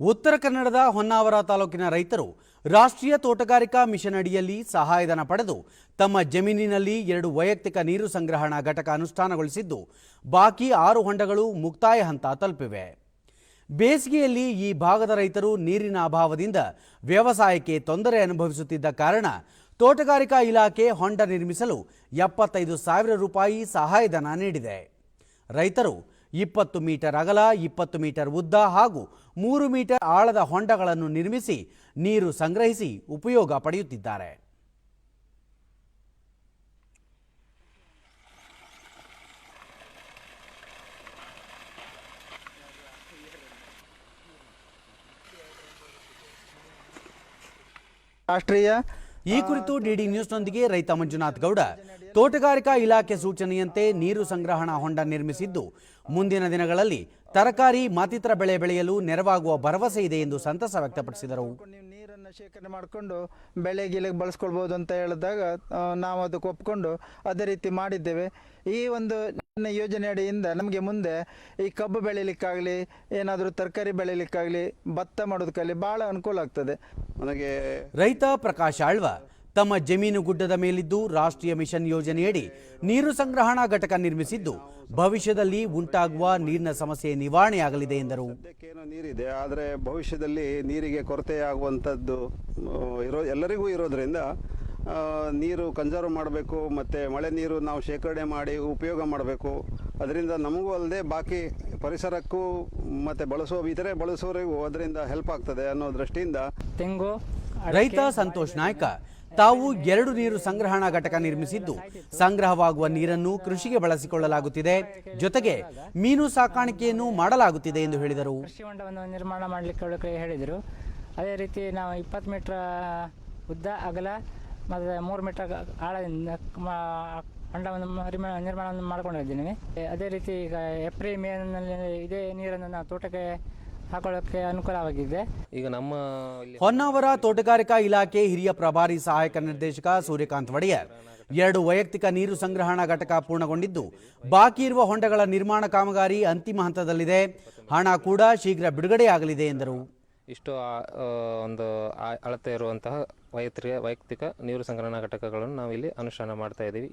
ಉತ್ತರ ಕನ್ನಡದ ಹೊನ್ನಾವರ ತಾಲೂಕಿನ ರೈತರು ರಾಷ್ಟ್ರೀಯ ತೋಟಗಾರಿಕಾ ಮಿಷನ್ ಅಡಿಯಲ್ಲಿ ಸಹಾಯಧನ ಪಡೆದು ತಮ್ಮ ಜಮೀನಿನಲ್ಲಿ ಎರಡು ವೈಯಕ್ತಿಕ ನೀರು ಸಂಗ್ರಹಣಾ ಘಟಕ ಅನುಷ್ಠಾನಗೊಳಿಸಿದ್ದು, ಬಾಕಿ ಆರು ಹೊಂಡಗಳು ಮುಕ್ತಾಯ ಹಂತ ತಲುಪಿವೆ. ಬೇಸಿಗೆಯಲ್ಲಿ ಈ ಭಾಗದ ರೈತರು ನೀರಿನ ಅಭಾವದಿಂದ ವ್ಯವಸಾಯಕ್ಕೆ ತೊಂದರೆ ಅನುಭವಿಸುತ್ತಿದ್ದ ಕಾರಣ ತೋಟಗಾರಿಕಾ ಇಲಾಖೆ ಹೊಂಡ ನಿರ್ಮಿಸಲು ಎಪ್ಪತ್ತೈದು ಸಾವಿರ ರೂಪಾಯಿ ಸಹಾಯಧನ ನೀಡಿದೆ. ರೈತರು ಇಪ್ಪತ್ತು ಮೀಟರ್ ಅಗಲ, ಇಪ್ಪತ್ತು ಮೀಟರ್ ಉದ್ದ ಹಾಗೂ ಮೂರು ಮೀಟರ್ ಆಳದ ಹೊಂಡಗಳನ್ನು ನಿರ್ಮಿಸಿ ನೀರು ಸಂಗ್ರಹಿಸಿ ಉಪಯೋಗ ಪಡೆಯುತ್ತಿದ್ದಾರೆ. ರಾಷ್ಟ್ರೀಯ ಈ ಕುರಿತು ಡಿಡಿ ನ್ಯೂಸ್ನೊಂದಿಗೆ ರೈತ ಮಂಜುನಾಥ್ ಗೌಡ. ತೋಟಗಾರಿಕಾ ಇಲಾಖೆ ಸೂಚನೆಯಂತೆ ನೀರು ಸಂಗ್ರಹಣಾ ಹೊಂಡ ನಿರ್ಮಿಸಿದ್ದು, ಮುಂದಿನ ದಿನಗಳಲ್ಲಿ ತರಕಾರಿ, ಮತ್ತಿತರ ಬೆಳೆ ಬೆಳೆಯಲು ನೆರವಾಗುವ ಭರವಸೆ ಇದೆ ಎಂದು ಸಂತಸ ವ್ಯಕ್ತಪಡಿಸಿದರು. ನೀರನ್ನು ಶೇಖರಣೆ ಮಾಡಿಕೊಂಡು ಬೆಳೆ ಗಿಲೆಗೆ ಬಳಸ್ಕೊಳ್ಬೋದು ಅಂತ ಹೇಳಿದಾಗ ನಾವು ಅದಕ್ಕೆ ಒಪ್ಕೊಂಡು ಅದೇ ರೀತಿ ಮಾಡಿದ್ದೇವೆ. ಈ ಒಂದು ಯೋಜನೆ ಅಡಿಯಿಂದ ನಮಗೆ ಮುಂದೆ ಈ ಕಬ್ಬು ಬೆಳೀಲಿಕ್ಕಾಗಲಿ ಏನಾದರೂ ತರಕಾರಿ ಬೆಳೀಲಿಕ್ಕಾಗಲಿ ಭತ್ತ ಮಾಡೋದಕ್ಕಾಗಲಿ ಭಾಳ ಅನುಕೂಲ ಆಗ್ತದೆ. ನನಗೆ ರೈತ ಪ್ರಕಾಶ್ ಆಳ್ವ ತಮ್ಮ ಜಮೀನು ಗುಡ್ಡದ ಮೇಲಿದ್ದು ರಾಷ್ಟ್ರೀಯ ಮಿಷನ್ ಯೋಜನೆಯಡಿ ನೀರು ಸಂಗ್ರಹಣಾ ಘಟಕ ನಿರ್ಮಿಸಿದ್ದು ಭವಿಷ್ಯದಲ್ಲಿ ಉಂಟಾಗುವ ನೀರಿನ ಸಮಸ್ಯೆ ನಿವಾರಣೆಯಾಗಲಿದೆ ಎಂದರು. ನೀರಿದೆ ಆದರೆ ಭವಿಷ್ಯದಲ್ಲಿ ನೀರಿಗೆ ಕೊರತೆಯಾಗುವಂಥದ್ದು ಇರೋ ಎಲ್ಲರಿಗೂ ಇರೋದ್ರಿಂದ ನೀರು ಕನ್ಸರ್ವ್ ಮಾಡಬೇಕು ಮತ್ತು ಮಳೆ ನೀರು ನಾವು ಶೇಖರಣೆ ಮಾಡಿ ಉಪಯೋಗ ಮಾಡಬೇಕು. ಅದರಿಂದ ನಮಗೂ ಅಲ್ಲದೆ ಬಾಕಿ ಪರಿಸರಕ್ಕೂ ಮತ್ತು ಬಳಸೋ ಇತರೆ ಬಳಸೋರಿಗೂ ಅದರಿಂದ ಹೆಲ್ಪ್ ಆಗ್ತದೆ ಅನ್ನೋ ದೃಷ್ಟಿಯಿಂದ. ತೆಂಗು ರೈತ ಸಂತೋಷ್ ನಾಯ್ಕ ತಾವು ಎರಡು ನೀರು ಸಂಗ್ರಹಣಾ ಘಟಕ ನಿರ್ಮಿಸಿದ್ದು. ಸಂಗ್ರಹವಾಗುವ ನೀರನ್ನು ಕೃಷಿಗೆ ಬಳಸಿಕೊಳ್ಳಲಾಗುತ್ತಿದೆ. ಜೊತೆಗೆ ಮೀನು ಸಾಕಾಣಿಕೆಯನ್ನು ಮಾಡಲಾಗುತ್ತಿದೆ ಎಂದು ಹೇಳಿದರು. ಕೃಷಿ ಹೊಂಡವನ್ನು ನಿರ್ಮಾಣ ಮಾಡಲಿಕ್ಕೆ ಹೇಳಿದರು. ಅದೇ ರೀತಿ ನಾವು ಇಪ್ಪತ್ತು ಮೀಟರ್ ಉದ್ದ ಅಗಲ ಮತ್ತು ಮೂರು ಮೀಟರ್ ಆಳದಿಂದ ಹೊಂಡವನ್ನು ನಿರ್ಮಾಣ ನಿರ್ಮಾಣವನ್ನು ಮಾಡಿಕೊಂಡಿದ್ದೀನಿ ಅದೇ ರೀತಿ ಈಗ ಏಪ್ರಿಲ್ ಮೇನಲ್ಲಿ ಇದೇ ನೀರನ್ನು ನಾವು ತೋಟಕ್ಕೆ ಹಾಕೊಳ್ಳೋಕ್ಕೆ ಅನುಕೂಲವಾಗಿದೆ. ಈಗ ನಮ್ಮ ಹೊನ್ನಾವರ ತೋಟಗಾರಿಕಾ ಇಲಾಖೆ ಹಿರಿಯ ಪ್ರಭಾರಿ ಸಹಾಯಕ ನಿರ್ದೇಶಕ ಸೂರ್ಯಕಾಂತ್ ಒಡೆಯರ್ ಎರಡು ವೈಯಕ್ತಿಕ ನೀರು ಸಂಗ್ರಹಣಾ ಘಟಕ ಪೂರ್ಣಗೊಂಡಿದ್ದು ಬಾಕಿ ಇರುವ ಹೊಂಡಗಳ ನಿರ್ಮಾಣ ಕಾಮಗಾರಿ ಅಂತಿಮ ಹಂತದಲ್ಲಿದೆ. ಹಣ ಕೂಡ ಶೀಘ್ರ ಬಿಡುಗಡೆಯಾಗಲಿದೆ ಎಂದರು. ಇಷ್ಟು ಒಂದು ಅಳತೆ ಇರುವಂತಹ ವೈಯಕ್ತಿಕ ವೈಯಕ್ತಿಕ ನೀರು ಸಂಗ್ರಹಣಾ ಘಟಕಗಳನ್ನು ನಾವು ಇಲ್ಲಿ ಅನುಷ್ಠಾನ ಮಾಡ್ತಾ ಇದ್ದೀವಿ.